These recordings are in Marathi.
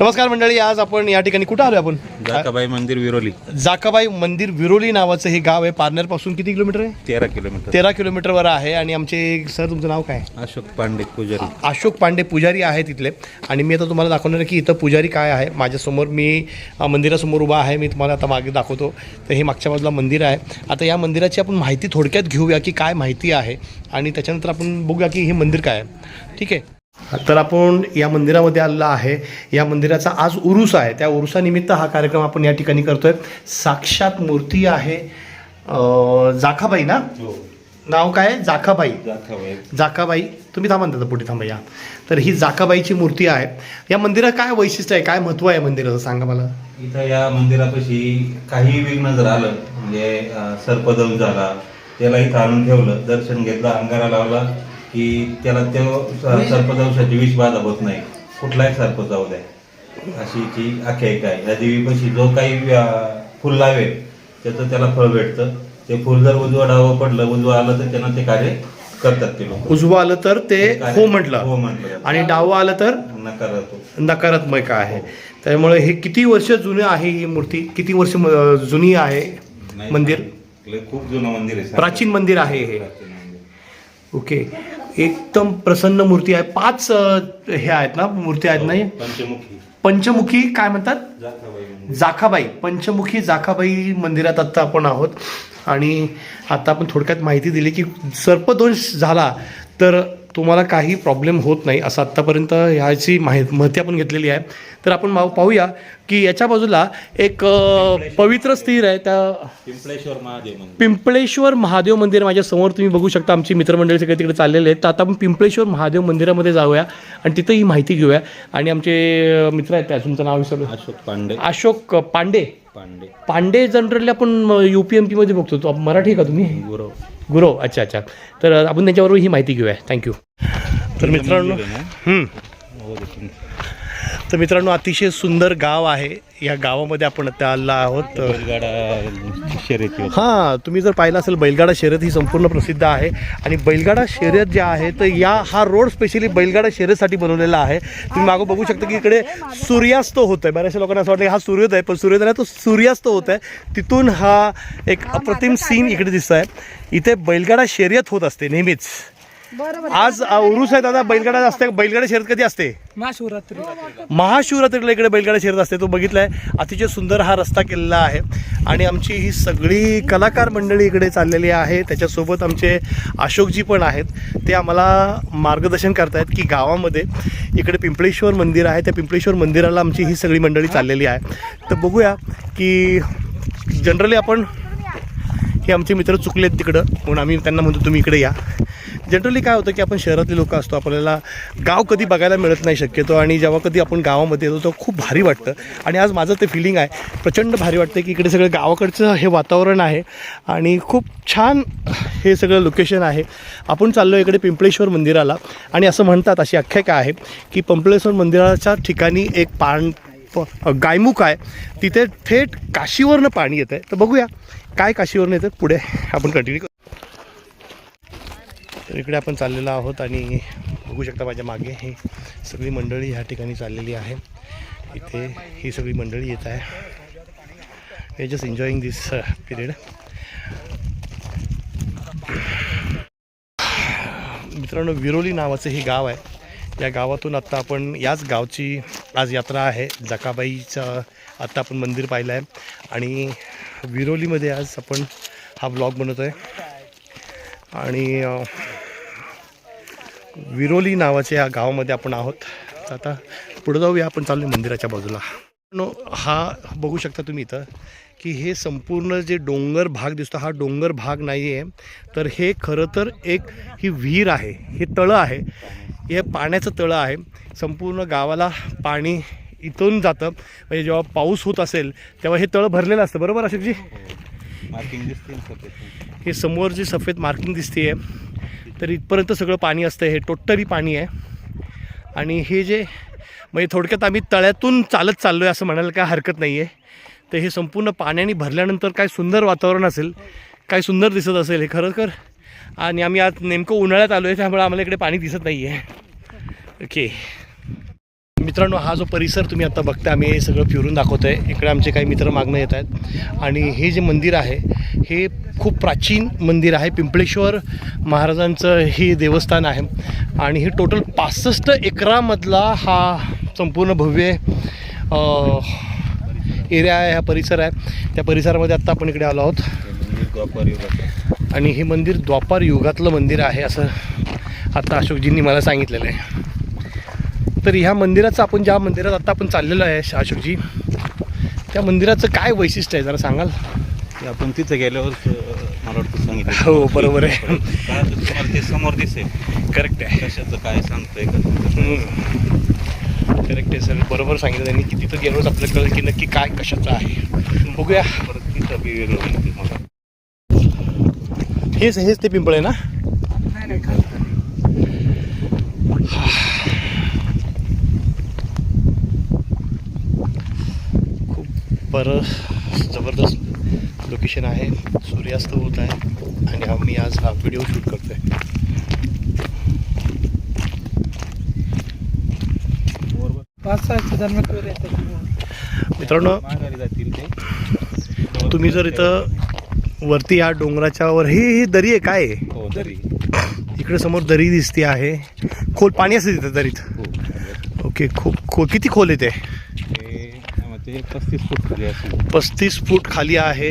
नमस्कार मंडळी आज आपण या ठिकाणी कुठं आलो आपण? जाकाबाई मंदिर विरोली. जाकाबाई मंदिर विरोली नावाचं हे गाव आहे. पारनेरपासून किती किलोमीटर आहे? तेरा किलोमीटर. तेरा किलोमीटरवर आहे आणि आमचे सर तुमचं नाव काय? अशोक पांडे पुजारी. अशोक पांडे पुजारी आहे तिथले. आणि मी आता तुम्हाला दाखवणार आहे की इथं पुजारी काय आहे. माझ्यासमोर मी मंदिरासमोर उभा आहे. मी तुम्हाला आता मागे दाखवतो. तर हे मागच्या बाजूला मंदिर आहे. आता या मंदिराची आपण माहिती थोडक्यात घेऊया की काय माहिती आहे. आणि त्याच्यानंतर आपण बघूया की हे मंदिर काय आहे. ठीक आहे? तर आपण या मंदिरामध्ये आलेला आहे. या मंदिराचा आज उरुस आहे. त्या उरुसानिमित्त हा कार्यक्रम आपण या ठिकाणी करतोय. साक्षात मूर्ती आहे जाखाबाई ना? नाव काय? आहे? जाखाबाई. जाकाबाई तुम्ही थांबा ना पुढे थांबा या. तर ही जाकाबाईची मूर्ती आहे. या मंदिरात काय वैशिष्ट्य आहे? काय महत्त्व आहे मंदिराचं? सांगा मला. इथं या मंदिरापाशी काही विघ्न जर आलं म्हणजे अं, सर्पदंश झाला त्याला इथं आणून ठेवलं दर्शन घेतलं अंगारा लावला की त्याला तो स- सर्पदंशाची विष बाधा होत नाही. कुठलाही सर्प जाऊ द्या अशी ती आख्यायिका आहे. या देवीपाशी जो काही फुल लावेल त्याचं त्याला फळ भेटतं. ते फुल जर उजवं डावं पडलं उजवं आलं तर त्यांना ते कार्य करतात ते लोक. उजवं आलं तर ते हो म्हटलं. हो म्हटलं. आणि डावं आलं तर नकार होतो नकारात्मक आहे. त्यामुळे हे किती वर्ष जुनं आहे ही मूर्ती? किती वर्ष म- जुनी आहे मंदिर? लय खूप जुनं मंदिर आहे प्राचीन मंदिर आहे हे. प्राचीन मंदिर. ओके. एकदम प्रसन्न मूर्ती आहे. पाच अ, हे आहेत ना मूर्ती आहेत हे? पंचमुखी. पंचमुखी काय म्हणतात? मंदिर. जाखाबाई. पंचमुखी जाखाबाई मंदिरात आत्ता आपण आहोत. आणि आता आपण थोडक्यात माहिती दिली की सर्पदोष झाला तर तुम्हाला काही प्रॉब्लेम होत नाही असं आत्तापर्यंत ह्याची माहिती माहिती आपण घेतलेली आहे. तर आपण पाहूया की याच्या बाजूला एक पवित्र स्थिर आहे. त्या पिंपळेश्वर महादेव मंदिर. पिंपळेश्वर महादेव मंदिर माझ्यासमोर. तुम्ही बघू शकता आमची मित्रमंडळी सगळे तिकडे चाललेले आहेत. तर आता आपण पिंपळेश्वर महादेव मंदिरामध्ये जाऊया आणि तिथं ही माहिती घेऊया. आणि आमचे मित्र आहेत त्या तुमचं नाव विसरलो. अशोक पांडे. अशोक पांडे. पांडे. पांडे जनरली आपण यू पी एम पीमध्ये बघतो. मराठी का तुम्ही? गुरव गुरव अच्छा अच्छा. तर आपण त्याच्याबरोबर ही माहिती घेऊया. थँक्यू तर मित्रांनो मंदिर आहे ना? हम्म. हो, देखील. तर मित्रांनो अतिशय सुंदर गाव आहे. या गावामध्ये आपण आता आलेलो आहोत. बैलगाडा शर्यती. हां तुम्ही जर पाहिलं असेल बैलगाडा शर्यत ही संपूर्ण प्रसिद्ध आहे. आणि बैलगाडा शर्यत जे आहे तर या हा रोड स्पेशली बैलगाडा शर्यतसाठी बनवलेला आहे. तुम्ही मागं बघू शकता की इकडे सूर्यास्त होत आहे बऱ्याचशा लोकांना असं वाटतं हा सूर्योदय पण सूर्योदय नाही, तो सूर्यास्त होत आहे तिथून हा एक अप्रतिम सीन इकडे दिसत आहे इथे बैलगाडा शर्यत होत असते नेहमीच. आज अ, उरूस आहे दादा बैलगाडा असते बैलगाडा शर्यत कधी असते? महाशिवरात्री. महाशिवरात्रीला इकडे बैलगाडा शर्यत असते तो बघितलाय. अतिशय सुंदर हा रस्ता केलेला आहे. आणि आमची ही सगळी कलाकार मंडळी इकडे चाललेली आहे. त्याच्यासोबत आमचे अशोकजी पण आहेत. ते आम्हाला मार्गदर्शन करतायत की गावामध्ये इकडे पिंपळेश्वर मंदिर आहे. त्या पिंपळेश्वर मंदिराला आमची ही सगळी मंडळी चाललेली आहे. तर बघूया की जनरली आपण हे आमचे मित्र चुकलेत तिकडं. म्हणून आम्ही त्यांना म्हणतो तुम्ही इकडे या. जनरली काय होतं की आपण शहरातले लोक असतो आपल्याला गाव कधी बघायला मिळत नाही शक्यतो आणि जेव्हा कधी आपण गावामध्ये येतो तेव्हा खूप भारी वाटतं. आणि आज माझं ते फिलिंग आहे प्रचंड भारी वाटतं की इकडे सगळं गावाकडचं हे वातावरण आहे आणि खूप छान हे सगळं लोकेशन आहे. आपण चाललो इकडे पिंपळेश्वर मंदिराला आणि असं म्हणतात अशी आख्यायिका आहे की पिंपळेश्वर मंदिराच्या ठिकाणी एक पाण प- गायमुख आहे. तिथे थेट काशीवरनं पाणी येतं आहे तर बघूया काय काशीवरनं येतं पुढे आपण कंटिन्यू करू. तर इकडे आपण चाललेलो आहोत आणि बघू शकता माझ्या मागे ही सगळी मंडळी ह्या ठिकाणी चाललेली आहे. इथे ही सगळी मंडळी येत आहे. We just enjoying this period मित्रांनो विरोली नावाचं हे गाव आहे. या गावातून आत्ता आपण याच गावची आज यात्रा आहे. जकाबाईचं आत्ता आपण मंदिर पाहिलं आहे आणि विरोलीमध्ये आज आपण हा ब्लॉग बनवतो आहे आणि विरोली नावाच्या या गावामध्ये आपण आहोत. तर आता पुढे जाऊया आपण चाललो मंदिराच्या बाजूला. नो हा बघू शकता तुम्ही इथं की हे संपूर्ण जे डोंगर भाग दिसतो हा डोंगर भाग नाही आहे तर हे खरं तर एक ही विहीर आहे हे तळं आहे. हे पाण्याचं तळं आहे. संपूर्ण गावाला पाणी इथून जातं. म्हणजे जेव्हा पाऊस होत असेल तेव्हा हे तळं भरलेलं असतं. बरोबर अशोकजी मार्किंग दिसते ना सफेद. हे समोर जी सफेद मार्किंग दिसते तर इथपर्यंत सगळं पाणी असतं हे टोटली पाणी आहे. आणि हे जे म्हणजे थोडक्यात आम्ही तळ्यातून चालत चाललो आहे असं म्हणायला काय हरकत नाही आहे तर हे संपूर्ण पाण्याने भरल्यानंतर काय सुंदर वातावरण असेल काय सुंदर दिसत असेल हे खरोखर. आणि आम्ही आज नेमकं उन्हाळ्यात आलो आहे त्यामुळे आम्हाला इकडे पाणी दिसत नाही आहे ओके. मित्रांनो हा जो परिसर तुम्ही आता बघता आम्ही हे सगळं फिरून दाखवतो आहे इकडे आमचे काही मित्र मागणं येत आहेत. आणि हे जे मंदिर आहे हे खूप प्राचीन मंदिर आहे. पिंपळेश्वर महाराजांचं हे देवस्थान आहे. आणि हे टोटल पासष्ट एकरामधला हा संपूर्ण भव्य एरिया आहे हा परिसर आहे. त्या परिसरामध्ये आत्ता आपण इकडे आलो आहोत. आणि हे मंदिर द्वापार युगातलं मंदिर आहे असं आत्ता अशोकजींनी मला सांगितलेलं आहे. तर ह्या मंदिराचं आपण ज्या मंदिरात आता आपण चाललेलो आहे अशोकजी त्या मंदिराचं काय वैशिष्ट्य आहे जरा सांगाल? ते आपण तिथे गेल्यावर मला वाटतं सांगितलं. हो, बरोबर आहे. काय तर तुम्हाला ते समोर दिसेल. करेक्ट आहे. कशाचं काय सांगतंय का करेक्ट आहे सर. बरोबर सांगितलं त्यांनी की तिथं गेलोच आपल्याला कळलं की नक्की काय कशाचं आहे. बघूया. परत तिथं बी वेगळं होईल ते मला. हेच हेच ते पिंपळ आहे ना? खूप बरं जबरदस्त लोकेशन आहे. सूर्यास्त होत आहे. आणि आम्ही आज हा व्हिडिओ शूट टोर येतात मित्रांनो माघारी जातील ते तुम्ही जर इथं वरती या डोंगराच्या वर ही ही दरी आहे काय? आहे? हो तरी इकडे समोर दरी दिसते आहे. खोल पाणी असते तिथं दरीत. हो. ओके खूप खो किती खोल येते पस्तीस फूट खाली असेल. पस्तीस फूट खाली आहे.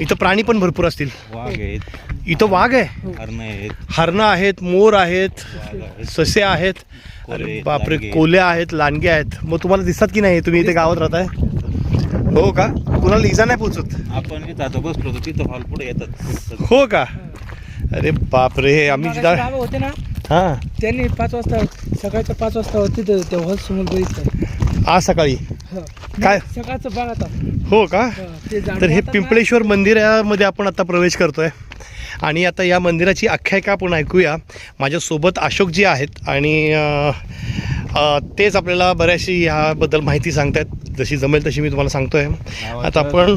इथं प्राणी पण भरपूर असतील. वाघ आहेत. इथं वाघ आहे? हरणं आहेत. हरणं आहेत मोर आहेत ससे आहेत. अरे बापरे. कोल्या आहेत लांडगे आहेत. मग तुम्हाला दिसतात की नाही? तुम्ही इथे गावात राहताय? हो का? कुणाला इजा नाही पोचत आपण आता बसलो होतो तिथं हॉल पुढे येतात. हो का? अरे बापरे आम्ही जिथं होते ना हां. त्यांनी पाच वाजता सकाळच्या पाच वाजता होते तिथं त्या हॉल समोर बघितलं. आज सकाळी. काय? सकाळचं बघा आता. हो का? ते तर हे पिंपळेश्वर मंदिरामध्ये आपण आता प्रवेश करतोय. आणि आता या मंदिराची आख्यायिका आपण ऐकूया. माझ्यासोबत अशोकजी आहेत आणि तेच आपल्याला बऱ्याचशी ह्याबद्दल माहिती सांगतायत. जशी जमेल तशी मी तुम्हाला सांगतोय. आता आपण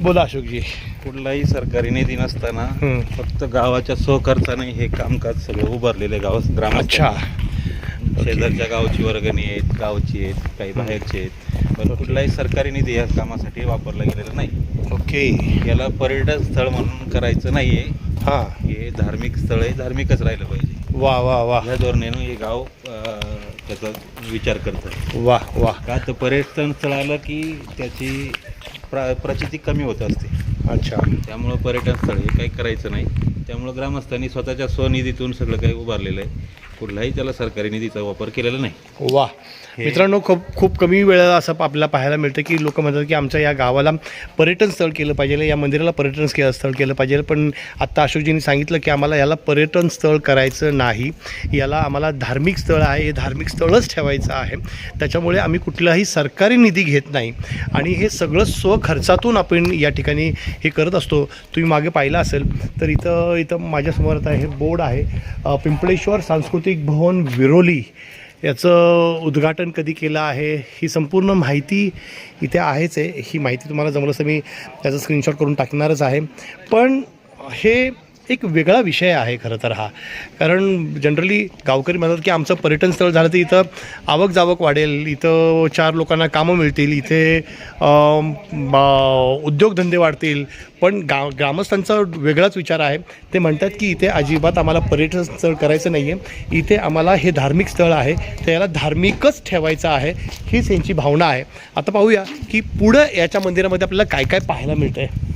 बोला अशोकजी. कुठलाही सरकारी निधी नसताना हं. फक्त गावाच्या स्वखर्चाने हे कामकाज सगळं उभारलेले गाव ग्राम अच्छा शेजारच्या गावची वर्गणी आहेत गावची आहेत काही बाहेरचे आहेत. पण कुठलाही सरकारी निधी या कामासाठी वापरला गेलेला नाही. ओके याला पर्यटन स्थळ म्हणून करायचं नाहीये. हां. हे धार्मिक स्थळ आहे धार्मिकच राहिलं पाहिजे. वा वा वा. या धोरणेनं हे गाव त्याचा विचार करतं वा वा. का तर पर्यटन स्थळ आलं की त्याची प्र प्रचिती कमी होत असते. अच्छा. त्यामुळं पर्यटन स्थळ हे काही करायचं नाही. त्यामुळं ग्रामस्थांनी स्वतःच्या स्वनिधीतून सगळं काही उभारलेलं आहे. कुठलाही त्याला सरकारी निधीचा वापर केलेला नाही. वा. मित्रांनो खूप खूप कमी वेळेला असं आपल्याला पाहायला मिळतं की लोक म्हणतात की आमच्या या गावाला पर्यटन स्थळ केलं पाहिजे या मंदिराला पर्यटन स्थळ केलं पाहिजे. पण आत्ता अशोकजींनी सांगितलं की आम्हाला याला पर्यटन स्थळ करायचं नाही. याला आम्हाला धार्मिक स्थळ आहे हे धार्मिक स्थळच ठेवायचं आहे. त्याच्यामुळे आम्ही कुठलाही सरकारी निधी घेत नाही. आणि हे सगळं स्वखर्चातून आपण या ठिकाणी हे करत असतो. तुम्ही मागे पाहिलं असेल तर इथं इथं माझ्यासमोर आता हे बोर्ड आहे पिंपळेश्वर सांस्कृतिक भवन विरोली याचं उद्घाटन कधी केलं आहे ही संपूर्ण माहिती इथे आहेच आहे. ही माहिती तुम्हाला जमलं असं मी त्याचा स्क्रीनशॉट करून टाकणारच आहे. पण हे एक वेगळा विषय आहे खरं तर हा. कारण जनरली गावकरी म्हणतात की आमचं पर्यटन स्थळ झालं तर इथं आवक जावक वाढेल इथं चार लोकांना कामं मिळतील इथे उद्योगधंदे वाढतील. पण गाव ग्रामस्थांचा वेगळाच विचार आहे. ते म्हणतात की इथे अजिबात आम्हाला पर्यटन स्थळ करायचं नाही आहे इथे आम्हाला हे धार्मिक स्थळ आहे. तर याला धार्मिकच ठेवायचं आहे. हीच यांची भावना आहे. आता पाहूया की पुढं याच्या मंदिरामध्ये आपल्याला काय काय पाहायला मिळतं आहे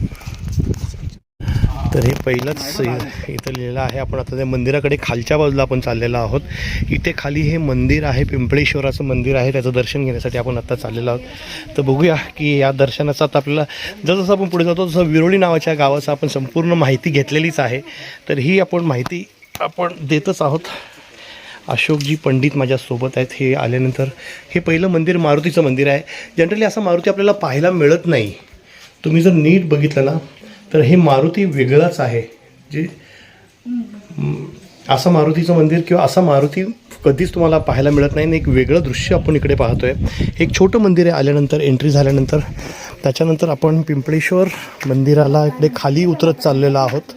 तर हे पहिलंच इथं लिहिलेलं आहे. आपण आता त्या मंदिराकडे खालच्या बाजूला आपण चाललेलो आहोत. इथे खाली हे मंदिर आहे पिंपळेश्वराचं मंदिर आहे. त्याचं दर्शन घेण्यासाठी आपण आत्ता चाललेलो आहोत. तर बघूया की या दर्शनाचा आता आपल्याला जसं आपण पुढे जातो तसं विरोळी नावाच्या गावाचं आपण संपूर्ण माहिती घेतलेलीच आहे. तर ही आपण माहिती आपण देतच आहोत. अशोकजी पंडित माझ्यासोबत आहेत. हे आल्यानंतर हे पहिलं मंदिर मारुतीचं मंदिर आहे. जनरली असं मारुती आपल्याला पाहायला मिळत नाही. तुम्ही जर नीट बघितलं ना तर हे मारुती वेगळाच आहे. जे असं मारुतीचं मंदिर किंवा असा मारुती कधीच तुम्हाला पाहायला मिळत नाही. आणि एक वेगळं दृश्य आपण इकडे पाहतोय. एक छोटं मंदिर आहे आल्यानंतर एंट्री झाल्यानंतर. त्याच्यानंतर आपण पिंपळेश्वर मंदिराला इकडे खाली उतरत चाललेलो आहोत.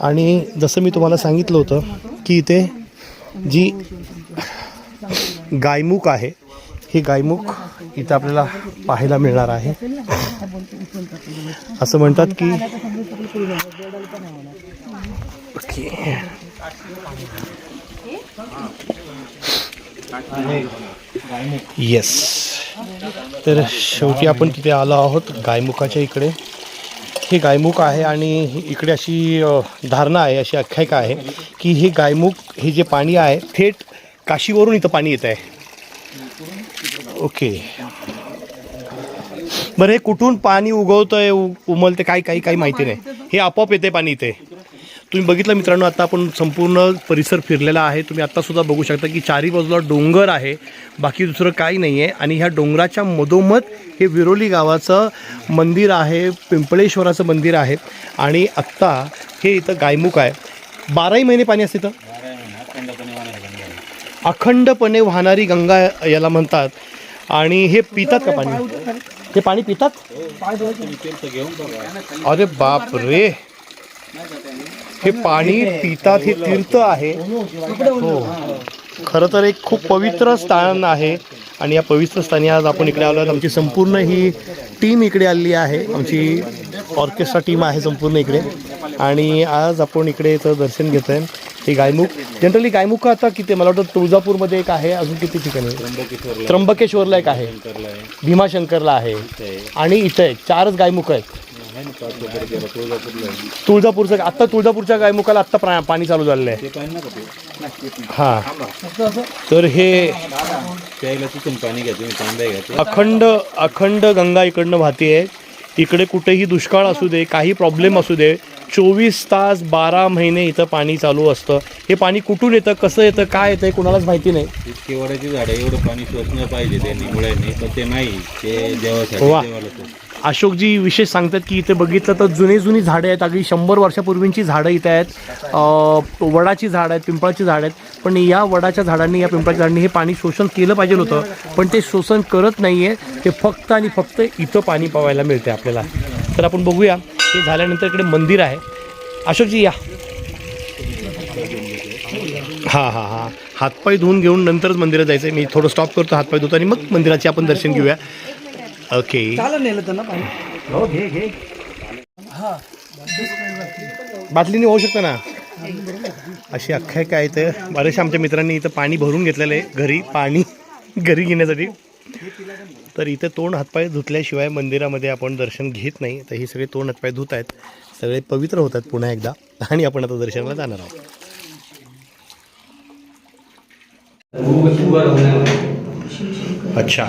आणि जसं मी तुम्हाला सांगितलं होतं की इथे जी गायमुख आहे ही गायमुख इथं आपल्याला पाहायला मिळणार आहे. असं म्हणतात की येस तर शेवटी आपण तिथे आलो आहोत गायमुखाच्या इकडे. हे गायमुख आहे आणि इकडे अशी धारणा आहे अशी आख्यायिका आहे की हे गायमुख हे जे पाणी आहे थेट काशीवरून इथं पाणी येत आहे. ओके. बरं हे कुठून पाणी उगवतंय उ- उमलते काही काही काही माहिती नाही. हे आपोआप येते पाणी इथे. तुम्ही बघितलं मित्रांनो आता आपण संपूर्ण परिसर फिरलेला आहे. तुम्ही आत्ता सुद्धा बघू शकता की चारी बाजूला डोंगर आहे. बाकी दुसरं काही नाही आहे आणि ह्या डोंगराच्या मधोमध हे विरोली गावाचं मंदिर आहे पिंपळेश्वराचं मंदिर आहे. आणि आत्ता हे इथं गायमुख आहे. बाराही महिने पाणी असते इथं? अखंडपणे वाहणारी गंगा याला म्हणतात. आणि हे पितात का पाणी? हे पाणी पितात? अरे बाप रे हे पाणी पितात हे तीर्थ आहे. हो. खरं तर एक खूप पवित्र स्थान आहे. आणि या पवित्र स्थानी आज आपण इकडे आलो आमची संपूर्ण ही टीम इकडे आलेली आहे. आमची ऑर्केस्ट्रा टीम आहे संपूर्ण इकडे. आणि आज आपण इकडे इथं दर्शन घेत आहे हे गायमुख. जनरली गायमुख आता किती मला वाटतं तुळजापूरमध्ये एक आहे अजून किती ठिकाणी? त्र्यंबकेश्वरला. एक आहे. भीमाशंकरला आहे. आणि इथं आहे. चारच गायमुख आहेत. तुळजापूरचं आता तुळजापूरच्या गायमुखाला आत्ता प्रा- पाणी चालू झालेलं आहे. हां. तर हे अखंड अखंड गंगा इकडनं वाहते. आहे इकडे कुठेही दुष्काळ असू दे काही प्रॉब्लेम असू दे चोवीस तास बारा महिने इथं पाणी चालू असतं. हे पाणी कुठून येतं कसं येतं काय येतं हे कुणालाच माहिती नाही. इतकी वडाची झाडं एवढं पाणी शोषणं पाहिजे त्यांनी मुळ्यांनी पण ते नाही ते देवासाठी वा. देवाला तो. अशोकजी विशेष सांगतात की इथे बघितलं तर जुनी जुनी झाडं आहेत. अगदी शंभर वर्षापूर्वींची झाडं इथे आहेत. अं, वडाची झाडं आहेत पिंपळाची झाडं आहेत. पण या वडाच्या झाडांनी या पिंपळाच्या झाडांनी हे पाणी शोषण केलं पाहिजे होतं. पण ते शोषण करत नाही आहे ते फक्त आणि फक्त इथं पाणी पावायला मिळते आपल्याला. तर आपण बघूया. हे झाल्यानंतर इकडे मंदिर आहे. अशोकजी या. हां हां हां. हातपाय धुवून घेऊन नंतरच मंदिरात जायचं आहे मी थोडं स्टॉप करतो हातपाय धुतो आणि मग मंदिराचे आपण दर्शन घेऊया. ओके हो बाटलीने होऊ शकतं ना? अशी आख्यायिका आहे तर बऱ्याचशा आमच्या मित्रांनी इथं पाणी भरून घेतलेलं आहे. घरी पाणी घरी घेण्यासाठी. तर इथे तोंड हातपाय धुतल्याशिवाय मंदिरामध्ये आपण दर्शन घेत नाही. तर हे सगळे तोंड हातपाय धुत आहेत. सगळे पवित्र होत आहेत पुन्हा एकदा. आणि आपण आता दर्शनाला जाणार आहोत. अच्छा.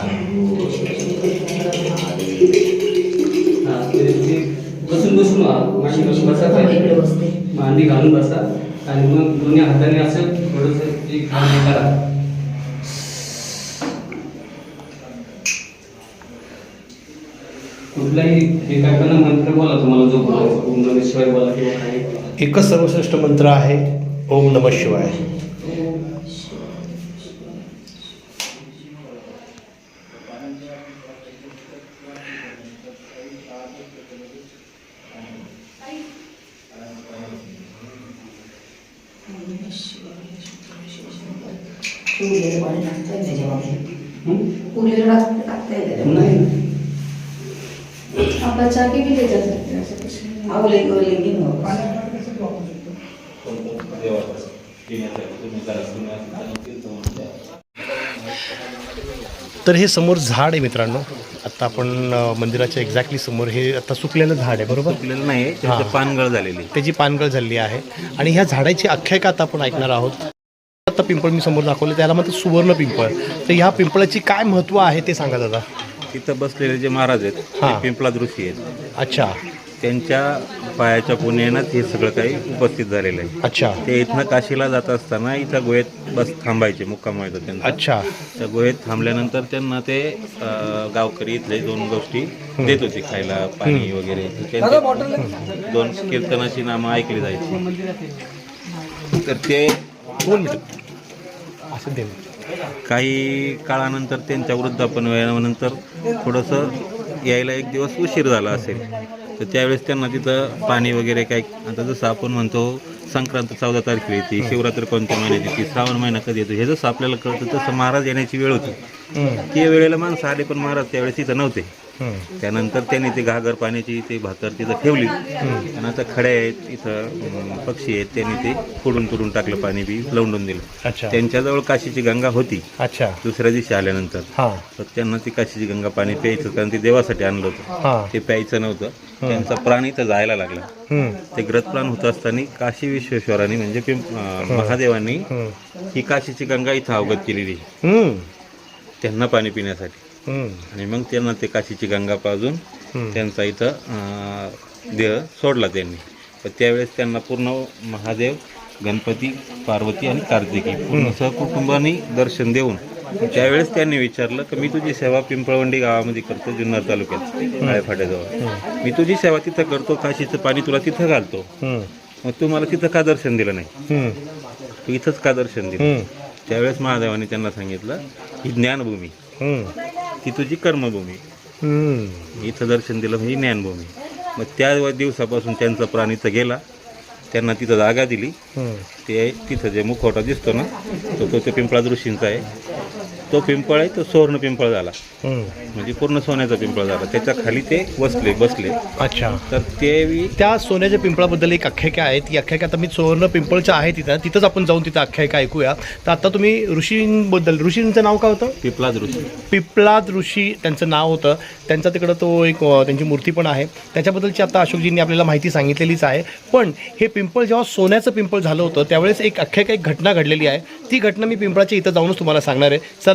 बसून बसून मांडी घालून बसा मांडी घालून बसा आणि मग दोन्ही हाताने असं थोडस एक करा. कुठलाही हे काय करणं मंत्र बोला तुम्हाला जो बोला ओम नमः शिवाय बोला किंवा काही. एकच सर्वश्रेष्ठ मंत्र आहे ओम नम शिवाय. चाकी भी ले जा सकते हैं है। तुम्ही असं तीर्थ म्हणून द्या. तर हे समोर झाड आहे मित्रांनो. आता आपण मंदिराच्या एक्झॅक्टली समोर हे आता सुकलेलं झाड आहे बरोबर? पिकलेलं नाही त्याचं पानगळ झालेली त्याची पानगळ झालेली आहे. आणि ह्या झाडाची आख्यायिका आता आपण ऐकणार आहोत? आता पिंपळ मी समोर दाखवले त्याला म्हणतात सुवर्ण पिंपळ. तर ह्या पिंपळाची काय महत्त्व आहे ते सांगा दादा. तिथं बसलेले जे महाराज आहेत हा. पिंपला दृष्टी आहेत. अच्छा. त्यांच्या पायाच्या पुण्यानं हे सगळं काही उपस्थित झालेलं आहे. अच्छा. ते इथनं काशीला जात असताना इथं गोव्यात बस थांबायचे मुक्काम व्हायचा त्यांचा. अच्छा. त्या गोव्यात थांबल्यानंतर त्यांना ते अं, गावकरी इथले दोन गोष्टी देत होते खायला पाणी वगैरे. त्यांचे दोन कीर्तनाची नामं ऐकली जायची. तर ते दोन मिनिट असं दे. काही काळानंतर त्यांच्या वृद्धापन वयानंतर थोडंसं यायला एक दिवस उशीर झाला असेल. तर त्यावेळेस त्यांना तिथं पाणी वगैरे काय आता जसं आपण म्हणतो संक्रांत चौदा तारखेला येते शिवरात्र कोणत्या महिन्यात येते श्रावण महिना कधी येतो हे जसं आपल्याला कळतं तसं महाराज येण्याची वेळ होती. त्या वेळेला माणसं आले पण महाराज त्यावेळेस तिथं नव्हते. त्यानंतर त्यांनी ते घागर पाण्याची ते भाकर तिथं ठेवली. आणि आता खड्या आहेत इथं पक्षी आहेत त्यांनी ते फोडून तुडून टाकलं पाणी बी लवंडून दिलं. अच्छा. त्यांच्याजवळ काशीची गंगा होती. अच्छा. दुसऱ्या दिवशी आल्यानंतर. हां. तर त्यांना ती काशीची गंगा पाणी प्यायचं कारण ते देवासाठी आणलं होतं. हां. ते प्यायचं नव्हतं. त्यांचा प्राण इथं जायला लागला. हम्म, ते ग्रत प्राण होत असताना काशी विश्वेश्वरांनी म्हणजे अं, महादेवांनी हम्म, ही काशीची गंगा इथं अवगत केलेली. हम्म, त्यांना पाणी पिण्यासाठी. आणि मग त्यांना ते काशीची गंगा पाजून. त्यांचा इथं देह सोडला त्यांनी. त्यावेळेस त्यांना पूर्ण महादेव गणपती पार्वती आणि कार्तिकी पूर्ण सहकुटुंबाने दर्शन देऊन त्यावेळेस त्यांनी विचारलं की मी तुझी सेवा पिंपळवंडी गावामध्ये करतो जुन्नर तालुक्यात काळेफाट्याजवळ मी तुझी सेवा तिथं करतो काशीचं पाणी तुला तिथं घालतो. मग तू मला तिथं का दर्शन दिलं नाही? तू इथंच का दर्शन दिलं? त्यावेळेस महादेवाने त्यांना सांगितलं ही ज्ञानभूमी. ती तुझी कर्मभूमी. इथं दर्शन दिलं म्हणजे ज्ञानभूमी. मग त्या दिवसापासून त्यांचा प्राण इथं गेला. त्यांना तिथं जागा दिली. ते तिथं जे मुखवटा दिसतो ना तो तो तो पिंपळा ऋषींचा आहे. तो पिंपळ आहे तो सुवर्ण पिंपळ झाला. म्हणजे पूर्ण सोन्याचा पिंपळ झाला. त्याच्याखाली ते बसले बसले. अच्छा. तर ते त्या सोन्याच्या पिंपळाबद्दल एक आख्यायिका आहे. ती आख्यायिका आता मी सुवर्ण पिंपळच्या आहे तिथं. तिथंच आपण जाऊन तिथं आख्यायिका ऐकूया. तर आता तुम्ही ऋषींबद्दल ऋषींचं नाव काय होतं? पिपलाद ऋषी. पिपलाद ऋषी त्यांचं नाव होतं. त्यांचा तिकडं तो एक त्यांची मूर्ती पण आहे. त्याच्याबद्दलची आता अशोकजींनी आपल्याला माहिती सांगितलेलीच आहे. पण हे पिंपळ जेव्हा सोन्याचं पिंपळ झालं होतं त्यावेळेस एक आख्यायिका एक घटना घडलेली आहे. ती घटना मी पिंपळाच्या इथं जाऊनच तुम्हाला सांगणार आहे. चला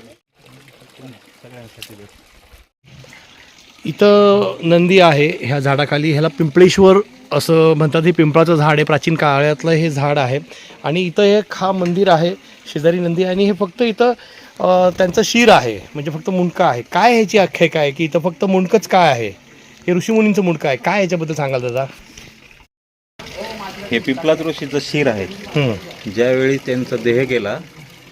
इथं नंदी आहे ह्या झाडाखाली. ह्याला पिंपळेश्वर असं म्हणतात. हे पिंपळाचं झाड आहे प्राचीन काळातलं हे झाड आहे. आणि इथं एक हा मंदिर आहे शेजारी नंदी आणि हे फक्त इथं अं, त्यांचं शिर आहे. म्हणजे फक्त मुंडकं आहे. काय ह्याची आख्यायिका आहे की इथं फक्त मुंडकंच काय आहे? हे ऋषीमुनींचं मुंडकं आहे. काय ह्याच्याबद्दल सांगाल दादा? हे पिपलाद ऋषीचं शिर आहे. हम्म, ज्यावेळी त्यांचा देह गेला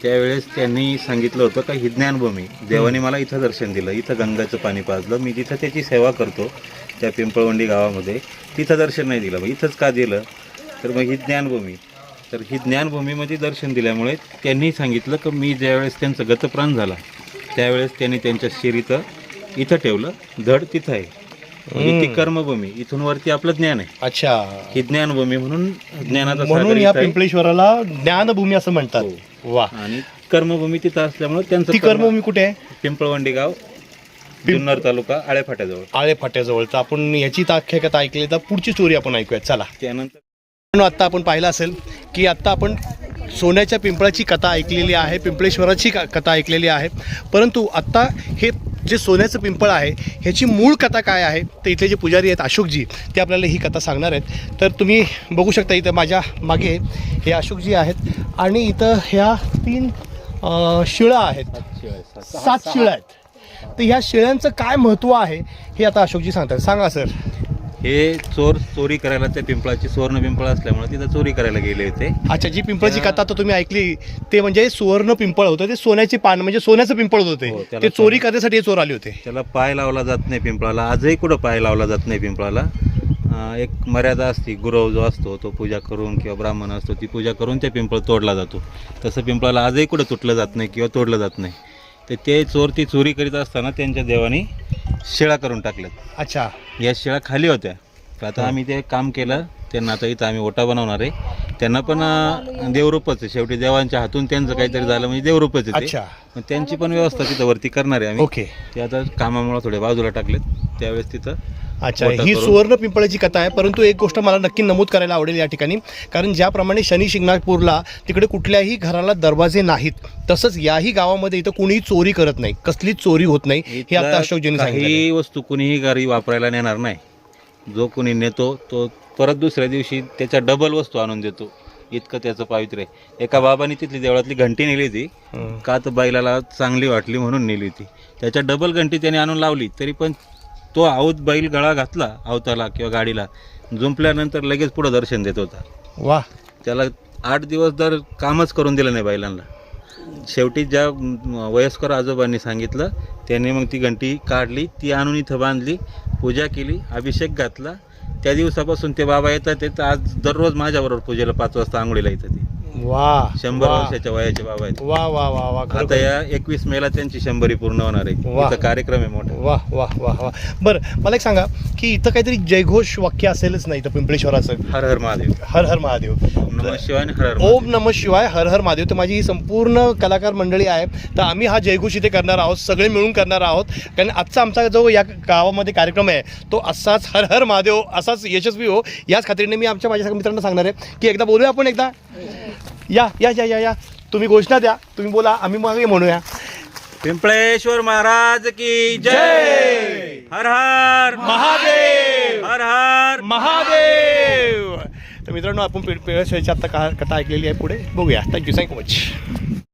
त्यावेळेस त्यांनी सांगितलं होतं का ही ज्ञानभूमी. देवाने मला इथं दर्शन दिलं इथं गंगाचं पाणी पाजलं मी जिथं त्याची सेवा करतो त्या पिंपळवंडी गावामध्ये तिथं दर्शन नाही दिलं. मग इथंच का दिलं? तर मग ही ज्ञानभूमी. तर ही ज्ञानभूमीमध्ये दर्शन दिल्यामुळे त्यांनी सांगितलं की मी ज्यावेळेस त्यांचं गतप्राण झाला त्यावेळेस त्यांनी त्यांच्या शिर इथं इथं ठेवलं धड तिथं आहे. म्हणजे ती कर्मभूमी इथून वरती आपलं ज्ञान आहे. अच्छा. ही ज्ञानभूमी म्हणून ज्ञानाचा म्हणून सागर या इथं आहे. पिंपळेश्वराला ज्ञानभूमी असं म्हणतात. वा. आणि कर्मभूमी तिथं असल्यामुळे त्यांचं ती कर्म- कर्मभूमी कुठे आहे? पिंपळवंडी गाव जुन्नर तालुका आळेफाट्याजवळ. आळे फाट्याजवळ तर आपण याची आख्यायिका ऐकली तर पुढची स्टोरी आपण ऐकूया चला. त्यानंतर मित्रांनो, आत्ता आपण पाहिलं असेल की आत्ता आपण सोन्याच्या पिंपळाची कथा ऐकलेली आहे पिंपळेश्वराची क- कथा ऐकलेली आहे. परंतु आत्ता हे जे सोन्याचं पिंपळ आहे ह्याची मूळ कथा काय आहे तर इथले जे पुजारी आहेत अशोकजी ते आपल्याला ही कथा सांगणार आहेत. तर तुम्ही बघू शकता इथं माझ्या मागे हे अशोकजी आहेत आणि इथं ह्या तीन शिळा आहेत. सात शिळा आहेत. तर ह्या शिळ्यांचं काय महत्त्व आहे हे आता अशोकजी सांगतात. सांगा सर. हे चोर चोरी करायला त्या पिंपळाची सुवर्ण पिंपळ असल्यामुळे तिथं चोरी करायला गेले होते. अच्छा जी पिंपळाची कथा तर तुम्ही ऐकली ते म्हणजे सुवर्ण पिंपळ होतं ते सोन्याचे पान म्हणजे सोन्याचं पिंपळ होतं हो, ते त्याला ते चोरी करण्यासाठी हे चोर आले होते. त्याला पाय लावला जात नाही पिंपळाला आजही कुठं पाय लावला जात नाही पिंपळाला? अं, एक मर्यादा असते गुरव जो असतो तो पूजा करून किंवा ब्राह्मण असतो ती पूजा करून ते पिंपळ तोडला जातो. तसं पिंपळाला आजही कुठं तुटलं जात नाही किंवा तोडलं जात नाही. तर ते चोर ती चोरी करीत असताना त्यांच्या देवानी शिळा करून टाकल्यात. अच्छा. या शिळा खाली होत्या. तर आता आम्ही ते काम केलं. त्यांना आता इथं आम्ही ओटा बनवणार आहे. त्यांना पण अं, देवरूपच आहे. शेवटी देवांच्या हातून त्यांचं काहीतरी झालं म्हणजे देवरूपच आहे ते. अच्छा. मग त्यांची पण व्यवस्था तिथं वरती करणार आहे आम्ही. ओके. ते आता कामामुळे थोडे बाजूला टाकलेत त्यावेळेस तिथं अच्छा ही सुवर्ण पिंपळाची कथा आहे परंतु एक गोष्ट मला नक्की नमूद करायला आवडेल या ठिकाणी. कारण ज्याप्रमाणे शनी शिंगणापूरला तिकडे कुठल्याही घराला दरवाजे नाहीत तसंच याही गावामध्ये इथं कुणीही चोरी करत नाही कसलीच चोरी होत नाही हे आता अशोकजींनी सांगितलं काही वस्तू कुणीही घरी वापरायला नेणार नाही. जो कोणी नेतो तो परत दुसऱ्या दिवशी त्याच्या डबल वस्तू आणून देतो. इतकं त्याचं पावित्र्य आहे. एका बाबाने तिथली देवळातली घंटी नेली होती. का तर बैलाला चांगली वाटली म्हणून नेली होती. त्याच्या डबल घंटी त्याने आणून लावली. तरी पण तो आऊत बैल गळा घातला आवताला किंवा गाडीला. जुंपल्यानंतर लगेच पुढं दर्शन देत होता. वा. त्याला आठ दिवस तर कामच करून दिलं नाही बैलांना. शेवटी ज्या वयस्कर आजोबांनी सांगितलं त्याने मग ती घंटी काढली ती आणून इथं बांधली पूजा केली अभिषेक घातला त्या दिवसापासून ते बाबा येतात ते तर आज दररोज माझ्याबरोबर पूजेला पाच वाजता आंघोळीला येतात ते. वा शंभर वा. वर्षाच्या वयाचे बाबा आहेत. वा वा वा वा आता खरोखर. या एकवीस मेला त्यांची शंभरी पूर्ण होणार आहे. वा. इथं कार्यक्रम आहे मोठा. वा वा वा वा. बरं मला एक सांगा की इथं काहीतरी जयघोष वाक्य असेलच नाही इथं पिंपळेश्वराचं. हर हर महादेव. हर हर महादेव. ओम नमः शिवाय आणि हर हर ओम महादेव. नम शिवाय हर हर महादेव. तर माझी ही संपूर्ण कलाकार मंडळी आहे. तर आम्ही हा जयघोष इथे करणार आहोत सगळे मिळून करणार आहोत. कारण आजचा आमचा जो या गावामध्ये कार्यक्रम आहे तो असाच हर हर महादेव असाच यशस्वी हो. याच खात्रीने मी आमच्या माझ्या मित्रांना सांगणार आहे की एकदा बोलूया आपण एकदा? या या या या या. तुम्ही घोषणा द्या. तुम्ही बोला आम्ही मागे म्हणूया. पिंपळेश्वर महाराज की जय. हर हर. महादेव. हर हर. महादेव. तर मित्रांनो आपण पे पेळेश्वरची आत्ता का कथा ऐकलेली आहे पुढे. बघूया. Thank you thank you much